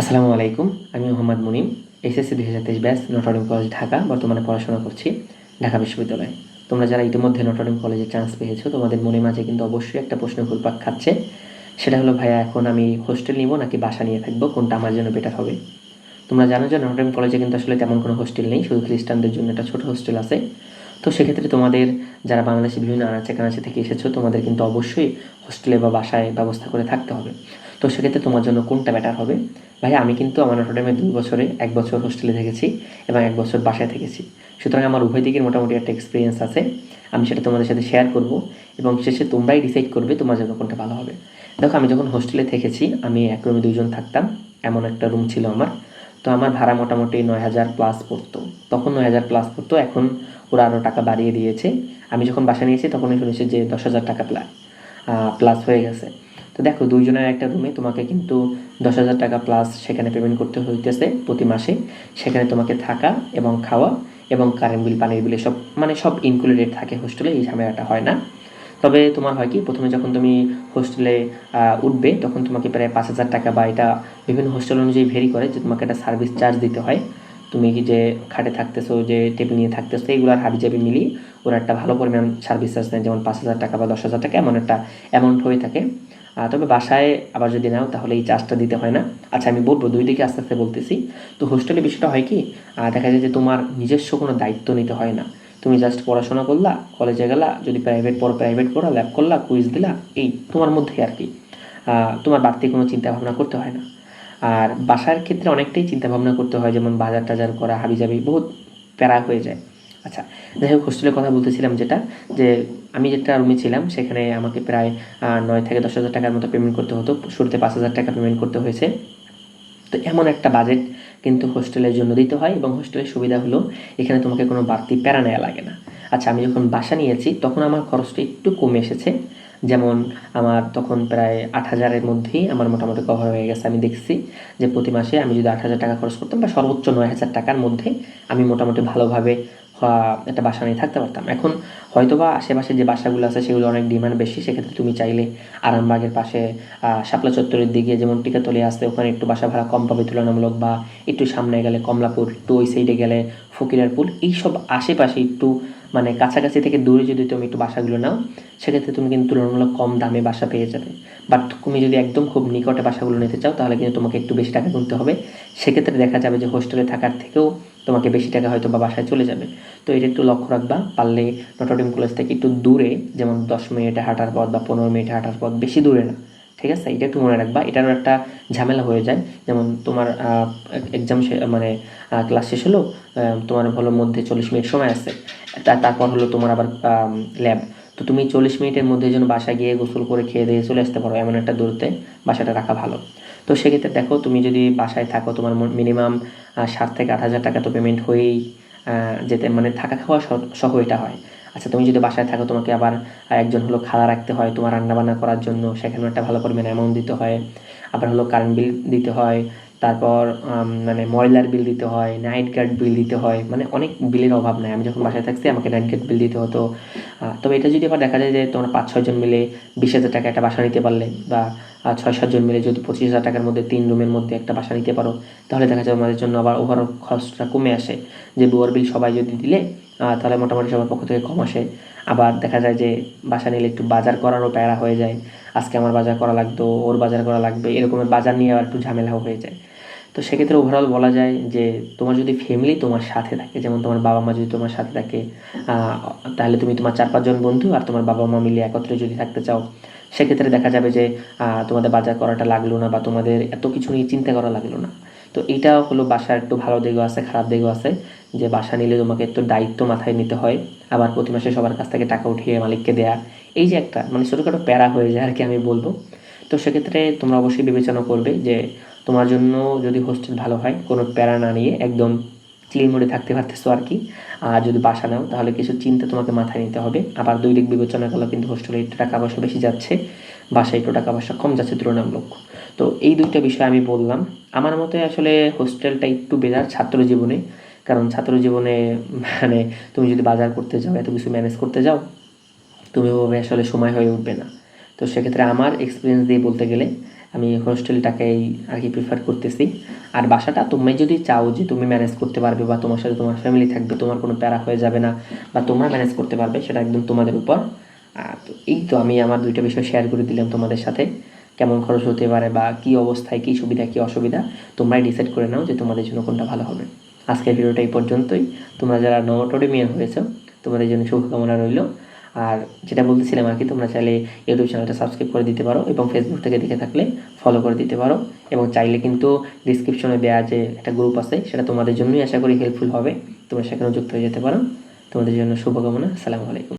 আসসালামু আলাইকুম, আমি মোহাম্মদ মুনিম, এসএসসি দুই হাজার তেইশ ব্যাস নটরডেম কলেজ ঢাকা, বর্তমানে পড়াশোনা করছি ঢাকা বিশ্ববিদ্যালয়ে। তোমরা যারা ইতিমধ্যে নটরডেম কলেজে চান্স পেয়েছ, তোমাদের মনে মাঝে কিন্তু অবশ্যই একটা প্রশ্ন ঘুরপাক খাচ্ছে। সেটা হলো, ভাইয়া, এখন আমি হোস্টেল নিব নাকি বাসা নিয়ে থাকব? কোনটা আমার জন্য বেটার হবে? তোমরা জানো যে নটরডেম কলেজে কিন্তু আসলে তেমন কোনো হোস্টেল নেই, শুধু খ্রিস্টানদের জন্য একটা ছোটো হোস্টেল আছে। তো সেক্ষেত্রে তোমাদের যারা বাংলাদেশে বিভিন্ন আনাচে কানাচে থেকে এসেছ, তোমাদের কিন্তু অবশ্যই হোস্টেলে বা বাসায় ব্যবস্থা করে থাকতে হবে। তো সেক্ষেত্রে তোমার জন্য কোনটা বেটার হবে? ভাই, আমি কিন্তু আমার নটরডেমে দুই বছরে এক বছর হোস্টেলে থেকেছি এবং এক বছর বাসায় থেকেছি। সুতরাং আমার উভয় দিকের মোটামুটি একটা এক্সপিরিয়েন্স আছে। আমি সেটা তোমাদের সাথে শেয়ার করব এবং শেষে তোমরাই ডিসাইড করবে তোমার জন্য কোনটা ভালো হবে। দেখো, আমি যখন হোস্টেলে থেকেছি, আমি এক রুমে দুজন থাকতাম। এমন একটা রুম ছিল আমার। তো আমার ভাড়া মোটামুটি নয় হাজার প্লাস পড়তো। তখন নয় হাজার প্লাস পড়তো। এখন ওরা আরও টাকা বাড়িয়ে দিয়েছে। আমি যখন বাসা নিয়েছি, তখনই শুনেছি যে দশ হাজার টাকা প্লাস প্লাস হয়ে গেছে। তো দেখো, দুইজনের একটা রুমে তোমাকে কিন্তু দশ হাজার টাকা প্লাস সেখানে পেমেন্ট করতে হইতেছে প্রতি মাসে। সেখানে তোমাকে থাকা এবং খাওয়া এবং কারেন্ট বিল পানির বিলে সব মানে সব ইনক্লুডেড থাকে হোস্টেলে এই ঝামেলাটা হয় না। তবে তোমার হয় কি, প্রথমে যখন তুমি হোস্টেলে উঠবে, তখন তোমাকে প্রায় পাঁচ হাজার টাকা বা এটা বিভিন্ন হোস্টেল অনুযায়ী ভেরি করে যে তোমাকে একটা সার্ভিস চার্জ দিতে হয়। তুমি কি যে খাটে থাকতেছো, যে টেবিল নিয়ে থাকতেছো এগুলোর হাবি জাবি মিলিয়ে ওরা একটা ভালো পরিমাণ সার্ভিস চার্জ নেয় যেমন পাঁচ হাজার টাকা বা দশ হাজার টাকা এমন একটা অ্যামাউন্ট হয়ে থাকে। তবে বাসায় আবার যদি নাও, তাহলে এই চার্জটা দিতে হয় না। আচ্ছা আমি বলব, দুই দিকে আস্তে আস্তে বলতেছি। তো হোস্টেলে বিষয়টা হয় কি দেখা যায় যে তোমার নিজস্ব কোনো দায়িত্ব নিতে হয় না। তুমি জাস্ট পড়াশোনা করলা কলেজে গেলা, যদি প্রাইভেট পড়ো প্রাইভেট পড়া ল্যাব করলা কুইজ দিলা, এই তোমার মধ্যেই আর কি। তোমার বাড়তি কোনো চিন্তা ভাবনা করতে হয় না। আর বাসার ক্ষেত্রে অনেকটাই চিন্তা ভাবনা করতে হয়, যেমন বাজার টাজার করা, হাবিজাবি, বহুত প্যারা হয়ে যায়। আচ্ছা যাই হোক হোস্টেলের কথা বলতেছিলাম যেটা, যে আমি যেটা রুমে ছিলাম, সেখানে আমাকে প্রায় নয় থেকে দশ হাজার টাকার মতো পেমেন্ট করতে হতো, শুরুতে পাঁচ হাজার টাকা পেমেন্ট করতে হয়েছে। তো এমন একটা বাজেট কিন্তু হোস্টেলের জন্য দিতে হয় এবং হোস্টেলের সুবিধা হলো, এখানে তোমাকে কোনো বাড়তি প্যারা নেওয়া লাগে না। আচ্ছা আমি যখন বাসা নিয়েছি, তখন আমার খরচটা একটু কমে এসেছে। যেমন আমার তখন প্রায় আট হাজারের মধ্যেই আমার মোটামুটি কভার হয়ে গেছে। আমি দেখছি যে প্রতি মাসে আমি যদি আট হাজার টাকা খরচ করতাম বা সর্বোচ্চ নয় হাজার টাকার মধ্যে আমি মোটামুটি ভালোভাবে একটা বাসা নিয়ে থাকতে পারতাম। এখন হয়তোবা আশেপাশে যে বাসাগুলো আছে সেগুলো অনেক ডিমান্ড বেশি, সেক্ষেত্রে তুমি চাইলে আরামবাগের পাশে শাপলা চত্বরের দিকে যেমন টিকাতলি আসতে ওখানে একটু বাসা ভাড়া কম পাবে তুলনামূলক বা একটু সামনে গেলে কমলাপুর, একটু ওই সাইডে গেলে ফকিরারপুর, এইসব আশেপাশে একটু মানে কাছাকাছি থেকে দূরে যদি তুমি একটু বাসাগুলো নাও সেক্ষেত্রে তুমি কিন্তু তুলনামূলক কম দামে বাসা পেয়ে যাবে। বাট তুমি যদি একদম খুব নিকটে বাসাগুলো নিতে চাও তাহলে কিন্তু তোমাকে একটু বেশি টাকা গুনতে হবে। সেক্ষেত্রে দেখা যাবে যে হোস্টেলে থাকার থেকেও তোমাকে বেশি টাকা হয়তো বা বাসায় চলে যাবে। তো এটা একটু লক্ষ্য রাখবা পারলে নটরডেম কলেজ থেকে একটু দূরে যেমন দশ মিনিটে হাঁটার পথ বা পনেরো মিনিটে হাঁটার পথ বেশি দূরে না। ঠিক আছে? এটা একটু মনে রাখবা। এটারও একটা ঝামেলা হয়ে যায়। যেমন তোমার এক্সাম মানে ক্লাস শেষ হলো তোমার হলো মধ্যে চল্লিশ মিনিট সময় আছে। তারপর হলো তোমার আবার ল্যাব তো তুমি চল্লিশ মিনিটের মধ্যে যেন বাসায় গিয়ে গোসল করে খেয়ে দিয়ে চলে আসতে পারো, এমন একটা দূরত্বে বাসাটা রাখা ভালো। তো সেক্ষেত্রে দেখো, তুমি যদি বাসায় থাকো, তোমার মিনিমাম সাত থেকে আট হাজার টাকা তো পেমেন্ট হয়েই যেতে মানে থাকা খাওয়া সহ এটা হয়। আচ্ছা তুমি যদি বাসায় থাকো, তোমাকে আবার একজন হলো খাওয়া রাখতে হয় তোমার রান্নাবান্না করার জন্য, সেখানেও একটা ভালো পরিমাণে অ্যামাউন্ট দিতে হয়। আবার হলো কারেন্ট বিল দিতে হয়, তারপর মানে ময়লার বিল দিতে হয় নাইট গার্ড বিল দিতে হয় মানে অনেক বিলের অভাব নাই। আমি যখন বাসায় থাকছি, আমাকে নাইট গার্ড বিল দিতে হতো। তবে এটা যদি আবার দেখা যায় যে তোমরা পাঁচ ছয়জন মিলে বিশ হাজার টাকা একটা বাসা নিতে পারলে বা ছয়, সাতজন মিলে যদি পঁচিশ হাজার টাকার মধ্যে তিন রুমের মধ্যে একটা বাসা নিতে পারো, তাহলে দেখা যাবে আমাদের জন্য আবার ওভারঅল খরচটা কমে আসে। যে বুয়ার বিল সবাই যদি দিলে তাহলে মোটামুটি সবার পক্ষ থেকে কম আসে। আবার দেখা যায় যে বাসা নিলে একটু বাজার করারও প্যারা হয়ে যায়। আজকে আমার বাজার করা লাগতো, ওর বাজার করা লাগবে, এরকমের বাজার নিয়ে আবার একটু ঝামেলাও হয়ে যায়। তো সেক্ষেত্রে ওভারঅল বলা যায় যে তোমার যদি ফ্যামিলি তোমার সাথে থাকে, যেমন তোমার বাবা মা যদি তোমার সাথে থাকে তাহলে তুমি তোমার চার, পাঁচজন বন্ধু আর তোমার বাবা মা মিলে একত্রে যদি থাকতে চাও সেক্ষেত্রে দেখা যাবে যে তোমাদের বাজার করাটা লাগল না বা তোমাদের এত কিছু নিয়ে চিন্তা করা লাগল না। তো এইটা হলো বাসার একটু ভালো দিকও আছে, খারাপ দিকও আছে, যে বাসা নিলে তোমাকে একটু দায়িত্ব মাথায় নিতে হয়। আবার প্রতি মাসে সবার কাছ থেকে টাকা উঠিয়ে মালিককে দেয়া। এই যে একটা মানে ছোটোখাটো প্যারা হয়ে যায় আর কি আমি বলব। তো সেক্ষেত্রে তোমরা অবশ্যই বিবেচনা করবে যে, তোমার জন্য যদি হোস্টেল ভালো হয়, কোনো প্যারা না নিয়ে একদম চিল মোডে থাকতে পারতেছো আর কি। আর যদি বাসা নাও, তাহলে কিছু চিন্তা তোমাকে মাথায় নিতে হবে। আবার দুই দিক বিবেচনা করলে কিন্তু হোস্টেলে একটু টাকা পয়সা বেশি যাচ্ছে। বাসায় একটু টাকা পয়সা কম যাচ্ছে তুলনামূলক। তো এই দুইটা বিষয় আমি বললাম। আমার মতে আসলে হোস্টেলটা একটু বেজার ছাত্র জীবনে। কারণ ছাত্র জীবনে মানে তুমি যদি বাজার করতে যাও, এত কিছু ম্যানেজ করতে যাও, তুমি ওভাবে আসলে সময় হয়ে উঠবে না। তো সেক্ষেত্রে আমার এক্সপিরিয়েন্স দিয়ে বলতে গেলে আমি হোস্টেলটাকেই আর কি প্রিফার করতেছি। আর বাসাটা তুমি যদি চাও যে তুমি ম্যানেজ করতে পারবে বা তোমার সাথে তোমার ফ্যামিলি থাকবে, তোমার কোনো প্যারা হয়ে যাবে না বা তোমরা ম্যানেজ করতে পারবে, সেটা একদম তোমাদের উপর। তো এই তো আমি আমার দুইটা বিষয় শেয়ার করে দিলাম তোমাদের সাথে। কেমন খরচ হতে পারে বা কী অবস্থায়, কী সুবিধা, কী অসুবিধা, তোমরাই ডিসাইড করে নাও যে তোমাদের জন্য কোনটা ভালো হবে। আজকের ভিডিওটা এই পর্যন্তই। তোমরা যারা নটোডেমিয়ান হয়েছো, তোমাদের জন্য শুভকামনা রইল। আর যেটা বলতেছিলাম আর কি, তোমরা চাইলে ইউটিউব চ্যানেলটা সাবস্ক্রাইব করে দিতে পারো এবং ফেসবুক থেকে দেখে থাকলে ফলো করে দিতে পারো এবং চাইলে কিন্তু ডিসক্রিপশনে দেওয়া যে একটা গ্রুপ আছে, সেটা তোমাদের জন্যই আশা করি হেল্পফুল হবে। তোমরা সেখানেও যুক্ত হয়ে যেতে পারো। তোমাদের জন্য শুভকামনা। সালামু আলাইকুম।